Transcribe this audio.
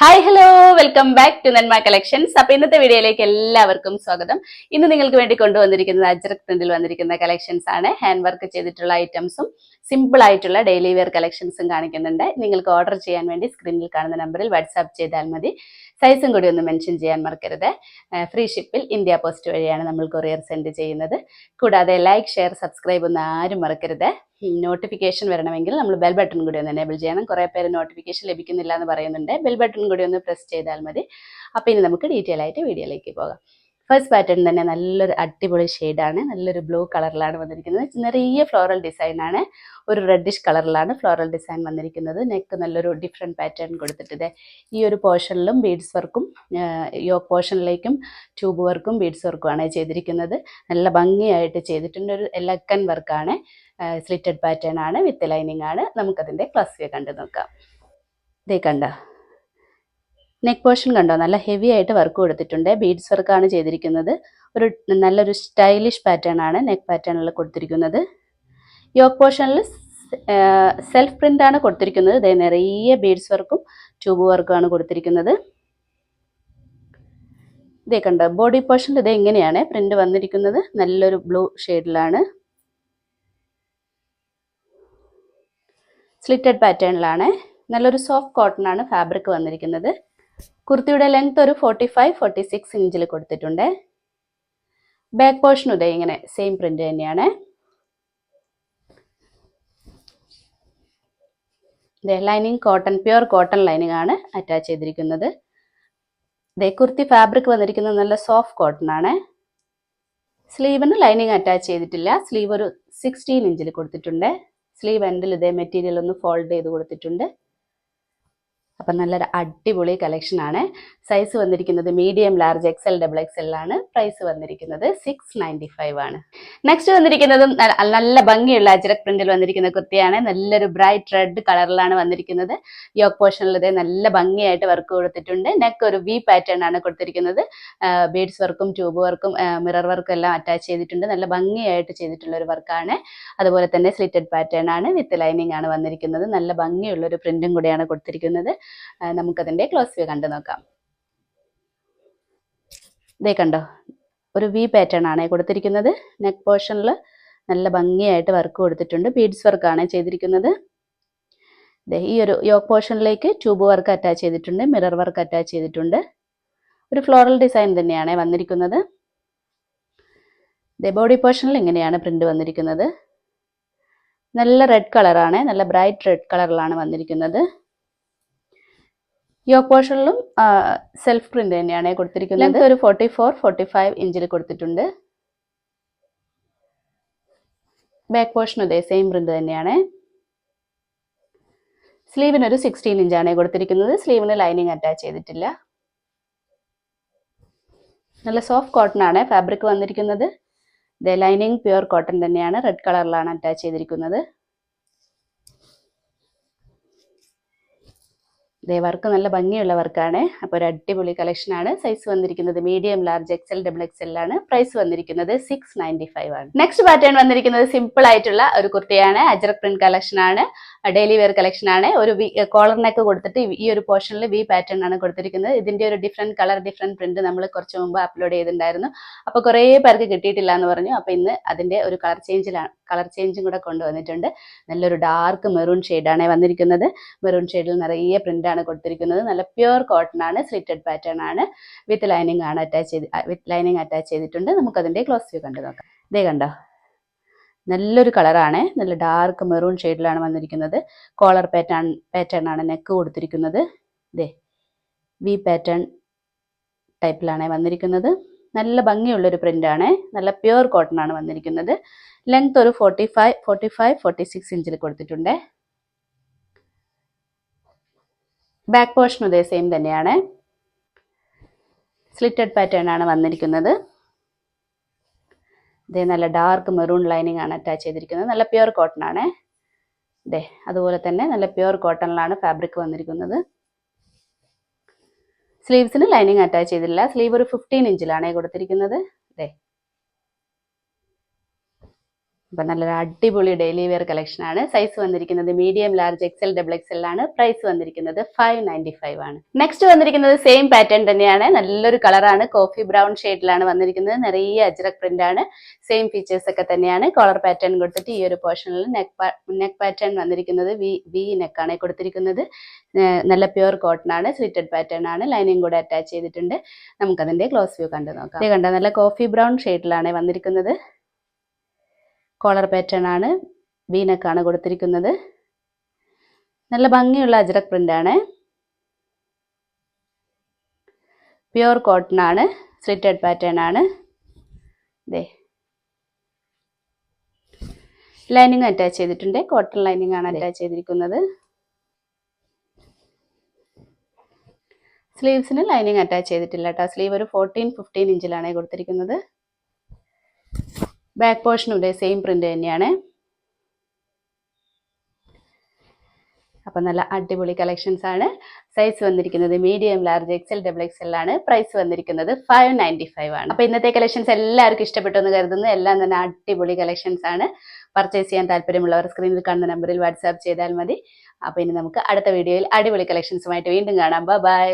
Hi hello welcome back to Nanma collections അപ്പൊ ഇന്നത്തെ വീഡിയോയിലേക്ക് എല്ലാവർക്കും സ്വാഗതം. ഇന്ന് നിങ്ങൾക്ക് വേണ്ടി കൊണ്ടുവന്നിരിക്കുന്നത് അജ്രക് പ്രിന്റിൽ വന്നിരിക്കുന്ന കളക്ഷൻസ് ആണ്. ഹാൻഡ് വർക്ക് ചെയ്തിട്ടുള്ള ഐറ്റംസും സിമ്പിൾ ആയിട്ടുള്ള ഡെയിലി വെയർ കളക്ഷൻസും കാണിക്കുന്നുണ്ട്. നിങ്ങൾക്ക് ഓർഡർ ചെയ്യാൻ വേണ്ടി സ്ക്രീനിൽ കാണുന്ന നമ്പറിൽ വാട്സാപ്പ് ചെയ്താൽ മതി. സൈസും കൂടി ഒന്ന് മെൻഷൻ ചെയ്യാൻ മറക്കരുത്. ഫ്രീ ഷിപ്പിൽ ഇന്ത്യ പോസ്റ്റ് വഴിയാണ് നമ്മൾ കൊറിയർ സെൻഡ് ചെയ്യുന്നത്. കൂടാതെ ലൈക്ക് ഷെയർ സബ്സ്ക്രൈബ് ഒന്നും ആരും മറക്കരുത്. നോട്ടിഫിക്കേഷൻ വരണമെങ്കിൽ നമ്മൾ ബെൽ ബട്ടൺ കൂടി ഒന്ന് എനേബിൾ ചെയ്യണം. കുറേ പേര് നോട്ടിഫിക്കേഷൻ ലഭിക്കുന്നില്ല എന്ന് പറയുന്നുണ്ട്. ബെൽ ബട്ടൺ കൂടി ഒന്ന് പ്രസ് ചെയ്താൽ മതി. അപ്പോൾ ഇനി നമുക്ക് ഡീറ്റെയിൽ ആയിട്ട് വീഡിയോയിലേക്ക് പോകാം. ഫസ്റ്റ് പാറ്റേൺ തന്നെ നല്ലൊരു അടിപൊളി ഷെയ്ഡാണ് നല്ലൊരു ബ്ലൂ കളറിലാണ് വന്നിരിക്കുന്നത്. നിറയെ ഫ്ലോറൽ ഡിസൈനാണ് ഒരു റെഡിഷ് കളറിലാണ് ഫ്ലോറൽ ഡിസൈൻ വന്നിരിക്കുന്നത്. നെക്ക് നല്ലൊരു ഡിഫറെന്റ് പാറ്റേൺ കൊടുത്തിട്ട് ഈ ഒരു പോർഷനിലും ബീഡ്സ് വർക്കും യോ പോർഷനിലേക്കും ട്യൂബ് വർക്കും ബീഡ്സ് വർക്കുമാണ് ചെയ്തിരിക്കുന്നത്. നല്ല ഭംഗിയായിട്ട് ചെയ്തിട്ടുണ്ട്. ഒരു എലക്കൻ വർക്കാണ് സ്ലിറ്റഡ് പാറ്റേൺ ആണ്. വിത്ത് ലൈനിങ് ആണ്. നമുക്കതിന്റെ ക്ലാസ് വ്യൂ കണ്ടു നോക്കാം. ഇതേ കണ്ട? നെക്ക് പോർഷൻ കണ്ടോ? നല്ല ഹെവി ആയിട്ട് വർക്ക് കൊടുത്തിട്ടുണ്ട്. ബീഡ്സ് വർക്കാണ് ചെയ്തിരിക്കുന്നത്. ഒരു നല്ലൊരു സ്റ്റൈലിഷ് പാറ്റേൺ ആണ് നെക്ക് പാറ്റേണിൽ കൊടുത്തിരിക്കുന്നത്. യോക്ക് പോർഷനിൽ സെൽഫ് പ്രിന്റ് ആണ് കൊടുത്തിരിക്കുന്നത്. ഇതേ നിറയെ ബീഡ്സ് വർക്കും ട്യൂബ് വർക്കും ആണ് കൊടുത്തിരിക്കുന്നത്. ഇതേ കണ്ടോ? ബോഡി പോർഷനിൽ ഇതേ ഇങ്ങനെയാണ്. പ്രിന്റ് വന്നിരിക്കുന്നത് നല്ലൊരു ബ്ലൂ ഷെയ്ഡിലാണ്. സ്ലിറ്റഡ് പാറ്റേണിലാണ്. നല്ലൊരു സോഫ്റ്റ് കോട്ടൺ ആണ് ഫാബ്രിക് വന്നിരിക്കുന്നത്. കുർത്തിയുടെ ലെങ്ത് ഒരു ഫോർട്ടി ഫൈവ് ഫോർട്ടി സിക്സ് ഇഞ്ചിൽ കൊടുത്തിട്ടുണ്ട് ബാക്ക് പോർഷനും ഇതേ ഇങ്ങനെ സെയിം പ്രിന്റ് തന്നെയാണ്. ഇതേ lining cotton pure cotton lining ആണ് അറ്റാച്ച് ചെയ്തിരിക്കുന്നത്. ഇതേ കുർത്തി ഫാബ്രിക് വന്നിരിക്കുന്നത് നല്ല സോഫ്റ്റ് കോട്ടൺ ആണ്. സ്ലീവിന് ലൈനിങ് അറ്റാച്ച് ചെയ്തിട്ടില്ല. സ്ലീവ് ഒരു സിക്സ്റ്റീൻ ഇഞ്ചിൽ കൊടുത്തിട്ടുണ്ട്. സ്ലീവ് എൻഡിൽ ഇതേ മെറ്റീരിയൽ ഒന്ന് ഫോൾഡ് ചെയ്ത് കൊടുത്തിട്ടുണ്ട്. അപ്പം നല്ലൊരു അടിപൊളി കളക്ഷൻ ആണ് സൈസ് വന്നിരിക്കുന്നത് medium large XL double XL ആണ്. പ്രൈസ് വന്നിരിക്കുന്നത് സിക്സ് നയന്റി ഫൈവ് ആണ്. നെക്സ്റ്റ് വന്നിരിക്കുന്നതും നല്ല ഭംഗിയുള്ള അജ്രക് പ്രിന്റിൽ വന്നിരിക്കുന്ന കുർത്തിയാണ്. നല്ലൊരു ബ്രൈറ്റ് റെഡ് കളറിലാണ് വന്നിരിക്കുന്നത്. യോക്ക് പോർഷനിൽ ഇതേ നല്ല ഭംഗിയായിട്ട് വർക്ക് കൊടുത്തിട്ടുണ്ട്. നെക്ക് ഒരു വി പാറ്റേൺ ആണ് കൊടുത്തിരിക്കുന്നത്. ബീഡ്സ് വർക്കും ട്യൂബ് വർക്കും മിറർ വർക്കും എല്ലാം അറ്റാച്ച് ചെയ്തിട്ടുണ്ട്. നല്ല ഭംഗിയായിട്ട് ചെയ്തിട്ടുള്ള ഒരു വർക്കാണ് അതുപോലെ തന്നെ സ്ലിറ്റഡ് പാറ്റേൺ ആണ്. വിത്ത് ലൈനിങ് ആണ് വന്നിരിക്കുന്നത്. നല്ല ഭംഗിയുള്ള ഒരു പ്രിന്റും കൂടെയാണ് കൊടുത്തിരിക്കുന്നത്. ആ, നമുക്കതിന്റെ ക്ലോസ് വ്യൂ കണ്ടു നോക്കാം. ഇതേ കണ്ടോ ഒരു വി പാറ്റേൺ ആണ് കൊടുത്തിരിക്കുന്നത്. നെക്ക് പോർഷനിൽ നല്ല ഭംഗിയായിട്ട് വർക്ക് കൊടുത്തിട്ടുണ്ട്. ബീഡ്സ് വർക്കാണ് ചെയ്തിരിക്കുന്നത്. ഈ ഒരു യോക്ക് പോർഷനിലേക്ക് ട്യൂബ് വർക്ക് അറ്റാച്ച് ചെയ്തിട്ടുണ്ട് മിറർ വർക്ക് അറ്റാച്ച് ചെയ്തിട്ടുണ്ട്. ഒരു ഫ്ലോറൽ ഡിസൈൻ തന്നെയാണ് വന്നിരിക്കുന്നത്. ബോഡി പോർഷനിൽ ഇങ്ങനെയാണ് പ്രിന്റ് വന്നിരിക്കുന്നത്. നല്ല റെഡ് കളറാണ് നല്ല ബ്രൈറ്റ് റെഡ് കളറിലാണ് വന്നിരിക്കുന്നത്. യോക്ക് പോർഷനിലും സെൽഫ് പ്രിന്റ് തന്നെയാണ് കൊടുത്തിരിക്കുന്നത്. ഒരു ഫോർട്ടി ഫോർ ഫോർട്ടി ഫൈവ് ഇഞ്ചിൽ കൊടുത്തിട്ടുണ്ട്. ബാക്ക് പോർഷനും ഇതേ സെയിം പ്രിന്റ് തന്നെയാണ്. സ്ലീവിന് ഒരു സിക്സ്റ്റീൻ ഇഞ്ചാണ് കൊടുത്തിരിക്കുന്നത്. സ്ലീവിന് ലൈനിങ് അറ്റാച്ച് ചെയ്തിട്ടില്ല. നല്ല സോഫ്റ്റ് കോട്ടൺ ആണ് ഫാബ്രിക് വന്നിരിക്കുന്നത്. ലൈനിങ് പ്യുവർ കോട്ടൺ തന്നെയാണ്. റെഡ് കളറിലാണ് അറ്റാച്ച് ചെയ്തിരിക്കുന്നത്. ദേ വർക്ക് നല്ല ഭംഗിയുള്ള വർക്കാണ്. അപ്പോൾ ഒരു അടിപൊളി കളക്ഷൻ ആണ്. സൈസ് വന്നിരിക്കുന്നത് medium large XL double XL ആണ് പ്രൈസ് വന്നിരിക്കുന്നത് സിക്സ് നയന്റി ഫൈവ് ആണ്. നെക്സ്റ്റ് പാറ്റേൺ വന്നിരിക്കുന്നത് സിമ്പിൾ ആയിട്ടുള്ള ഒരു കുർത്തിയാണ്. അജറക് പ്രിന്റ് കളക്ഷൻ ആണ്. ഡെയിലി വെയർ കളക്ഷൻ ആണ്. ഒരു കോളർ നെക്ക് കൊടുത്തിട്ട് ഈ ഒരു പോർഷനിൽ വി പാറ്റേൺ ആണ് കൊടുത്തിരിക്കുന്നത്. ഇതിന്റെ ഒരു ഡിഫറെന്റ് കളർ ഡിഫറെന്റ് പ്രിന്റ് നമ്മൾ കുറച്ച് മുമ്പ് അപ്ലോഡ് ചെയ്തിട്ടുണ്ടായിരുന്നു. അപ്പോൾ കുറേ പേർക്ക് കിട്ടിയിട്ടില്ല എന്ന് പറഞ്ഞു. അപ്പോൾ ഇന്ന് അതിന്റെ ഒരു കളർ ചേഞ്ചിലാണ് കളർ ചേഞ്ചും കൂടെ കൊണ്ടുവന്നിട്ടുണ്ട്. നല്ലൊരു ഡാർക്ക് മെറൂൺ ഷെയ്ഡാണ് വന്നിരിക്കുന്നത്. മെറൂൺ ഷെയ്ഡിൽ നിറയെ പ്രിന്റ് ആണ് കൊടുത്തിരിക്കുന്നത്. നല്ല പ്യുർ കോട്ടൺ ആണ് സ്ലിറ്റഡ് പാറ്റേൺ ആണ്. വിത്ത് ലൈനിങ് ആണ് അറ്റാച്ച് ചെയ്ത് വിത്ത് ലൈനിങ് അറ്റാച്ച് ചെയ്തിട്ടുണ്ട്. നമുക്ക് അതിന്റെ ക്ലോസ് വ്യൂ കണ്ടു നോക്കാം. ഇതേ കണ്ടോ? നല്ലൊരു കളറാണ് നല്ല ഡാർക്ക് മെറൂൺ ഷെയ്ഡിലാണ് വന്നിരിക്കുന്നത്. കോളർ പാറ്റേൺ പാറ്റേൺ ആണ് നെക്ക് കൊടുത്തിരിക്കുന്നത്. ഇതേ വി പാറ്റേൺ ടൈപ്പിലാണ് വന്നിരിക്കുന്നത്. നല്ല ഭംഗിയുള്ളൊരു ആണ്. നല്ല പ്യുർ കോട്ടൺ ആണ് വന്നിരിക്കുന്നത്. ലെങ്ത് ഒരു forty five forty five forty six ഇഞ്ചിൽ കൊടുത്തിട്ടുണ്ട്. ബാക്ക് പോർഷൻ ഇതേ സെയിം തന്നെയാണ്. സ്ലിറ്റഡ് പാറ്റേൺ ആണ് വന്നിരിക്കുന്നത്. ഇതേ നല്ല ഡാർക്ക് മെറൂൺ ലൈനിങ് ആണ് അറ്റാച്ച് ചെയ്തിരിക്കുന്നത്. നല്ല പ്യുവർ കോട്ടൺ ആണ്. ഇതേ അതുപോലെ തന്നെ നല്ല പ്യുവർ കോട്ടണിലാണ് ഫാബ്രിക് വന്നിരിക്കുന്നത്. സ്ലീവ്സിന് ലൈനിങ് അറ്റാച്ച് ചെയ്തിട്ടില്ല. സ്ലീവ് ഒരു ഫിഫ്റ്റീൻ ഇഞ്ചിലാണ് കൊടുത്തിരിക്കുന്നത് ഇതേ അപ്പം നല്ലൊരു അടിപൊളി ഡെയിലി വെയർ കളക്ഷൻ ആണ്. സൈസ് വന്നിരിക്കുന്നത് medium large XL double XL ആണ്. പ്രൈസ് വന്നിരിക്കുന്നത് ഫൈവ് നയന്റി ഫൈവ് ആണ്. നെക്സ്റ്റ് വന്നിരിക്കുന്നത് സെയിം പാറ്റേൺ തന്നെയാണ്. നല്ലൊരു കളറാണ് കോഫി ബ്രൗൺ ഷെയ്ഡിലാണ് വന്നിരിക്കുന്നത്. നിറയെ അജ്രക് പ്രിന്റ് ആണ്. സെയിം ഫീച്ചേഴ്സ് ഒക്കെ തന്നെയാണ്. കോളർ പാറ്റേൺ കൊടുത്തിട്ട് ഈ ഒരു പോർഷനിൽ നെക്ക് നെക്ക് പാറ്റേൺ വന്നിരിക്കുന്നത് വി വി നെക്കാണ് കൊടുത്തിരിക്കുന്നത്. നല്ല പ്യുർ കോട്ടൺ ആണ്. സ്ലിറ്റഡ് പാറ്റേൺ ആണ്. ലൈനിങ് കൂടെ അറ്റാച്ച് ചെയ്തിട്ടുണ്ട്. നമുക്കതിന്റെ ക്ലോസ് വ്യൂ കണ്ടു നോക്കാം. കണ്ട? നല്ല കോഫി ബ്രൗൺ ഷെയ്ഡിലാണ് വന്നിരിക്കുന്നത്. കോളർ പാറ്റേൺ ആണ് വീനക്കാണ് കൊടുത്തിരിക്കുന്നത്. നല്ല ഭംഗിയുള്ള അജ്രക് പ്രിന്റ് ആണ്. പ്യുവർ കോട്ടൺ ആണ് സ്ലിറ്റഡ് പാറ്റേൺ ആണ്. ദേ. ലൈനിങ് അറ്റാച്ച് ചെയ്തിട്ടുണ്ട്. കോട്ടൺ ലൈനിങ് ആണ് അറ്റാച്ച് ചെയ്തിരിക്കുന്നത്. സ്ലീവ്സിന് ലൈനിങ് അറ്റാച്ച് ചെയ്തിട്ടില്ല കേട്ടോ. സ്ലീവ് ഒരു ഫോർട്ടീൻ ഫിഫ്റ്റീൻ ഇഞ്ചിലാണ് കൊടുത്തിരിക്കുന്നത്. ബാക്ക് പോർഷനും ഇതേ സെയിം പ്രിന്റ് തന്നെയാണ്. അപ്പം നല്ല അടിപൊളി കളക്ഷൻസ് ആണ്. സൈസ് വന്നിരിക്കുന്നത് medium large XL double XL ആണ്. പ്രൈസ് വന്നിരിക്കുന്നത് ഫൈവ് നയന്റി ഫൈവ് ആണ്. അപ്പോൾ ഇന്നത്തെ കളക്ഷൻസ് എല്ലാവർക്കും ഇഷ്ടപ്പെട്ടു എന്ന് കരുതുന്നു. എല്ലാം തന്നെ അടിപൊളി കളക്ഷൻസ് ആണ്. പർച്ചേസ് ചെയ്യാൻ താല്പര്യമുള്ളവർ സ്ക്രീനിൽ കാണുന്ന നമ്പറിൽ വാട്സാപ്പ് ചെയ്താൽ മതി. അപ്പോൾ ഇനി നമുക്ക് അടുത്ത വീഡിയോയിൽ അടിപൊളി കളക്ഷൻസുമായിട്ട് വീണ്ടും കാണാം. ബൈ